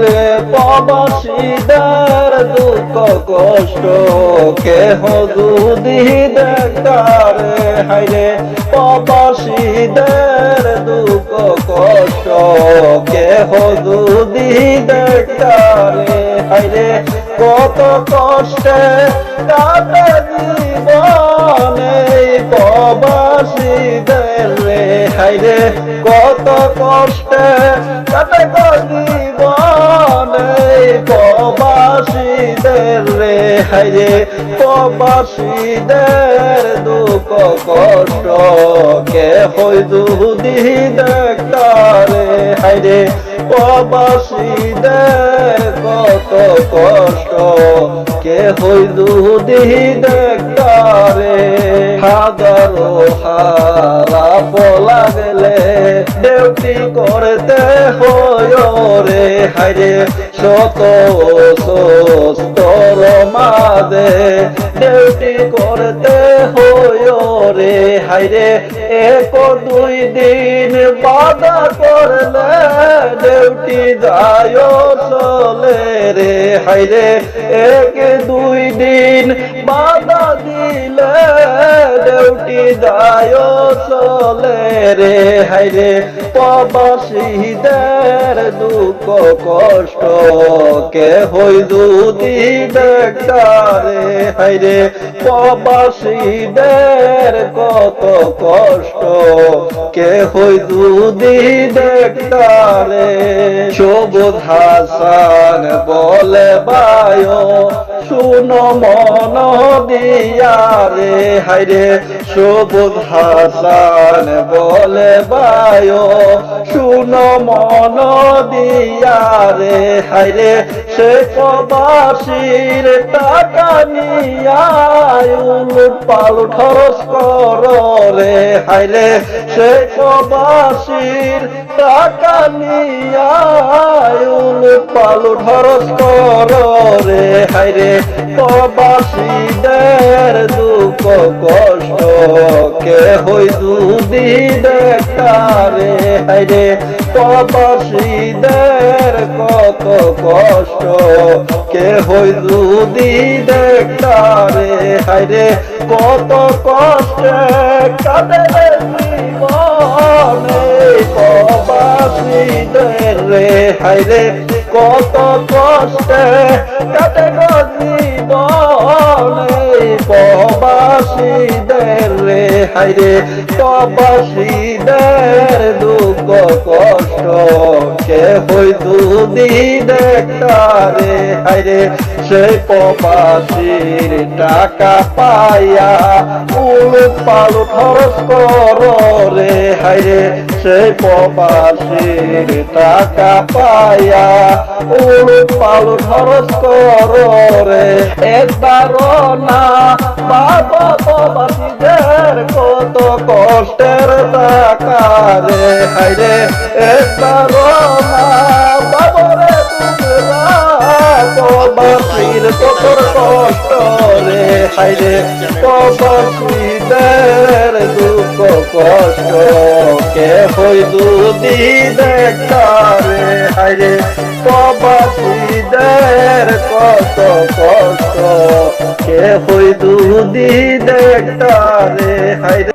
রে প্রবাসীদের দুঃখ কষ্ট, কেহ দুদি দেখারে হাইরে প্রবাসীদের দুঃখ কষ্ট, কেহ দুদি দেখারে হাইরে কত কষ্টে কাটে জীবনে প্রবাসীদের রে হাইরে কত কষ্টে কাটে জীবনে হাইরে প্রবাসীদের দুঃখ কষ্ট। কে হই দুদি দেখতারে, হাইরে প্রবাসীদের কত কষ্ট। কে হই দুদি দেখতারে, হাজারো হারাপ লাগলে দেউটি করতে হয় রে। হাইরে শত সুস্তর মাঝে ডিউটি করতে হয় রে। হাইরে এক দুই দিন বাধা করলে দেউটি যায় চলে রে হাইরে এক দুই দিন বাধা দিলে দেউটি যায় চলে রে হাইরে প্রবাসীদের দুঃখ কষ্ট কে হই দুদি দেখতারে হাইরে প্রবাসীদের কত কষ্ট কে হই দুদি দেখতারে সবুজ হাসান বলে, বায়ো, শুনো মন দিয়া রে হাইরে সবুজ হাসান বলে, বায়ো, শুনো মন দিয়া রে হাইরে সে প্রবাসীর টাকা নিয়া উলুট পালুট খরচ কর রে হাইরে সে প্রবাসীর টাকা নিয়া উলুট পালুট খরচ কর রে হাইরে প্রবাসীদের দুঃখ কষ্ট কে হই দুদি দেখারে হাইরে প্রবাসীদের কত কষ্ট কে হই দুদি দেখারে হাইরে কত কষ্টে রে। হাইরে কত কষ্টে গো জীবনে রে। হাইরে প্রবাসীদের দুঃখ কষ্ট, কে হই দুদিন দেখতারে হাইরে সেই প্রবাসীর টাকা পাইয়া উলুট খরচ কর। রে সেই প্রবাসীর টাকা পাইয়া উলুট পালুট খরচ কর একবার না। বাবা প্রবাসীদের কত কষ্টের টাকা রে। হাইরে একবার না। কত কষ্ট রে। হাইরে দুঃখ কষ্ট কে দুটি দেখারে হাইরে প্রবাসীদের কত কষ্ট। কে হই দুদি দেখতারে হাইরে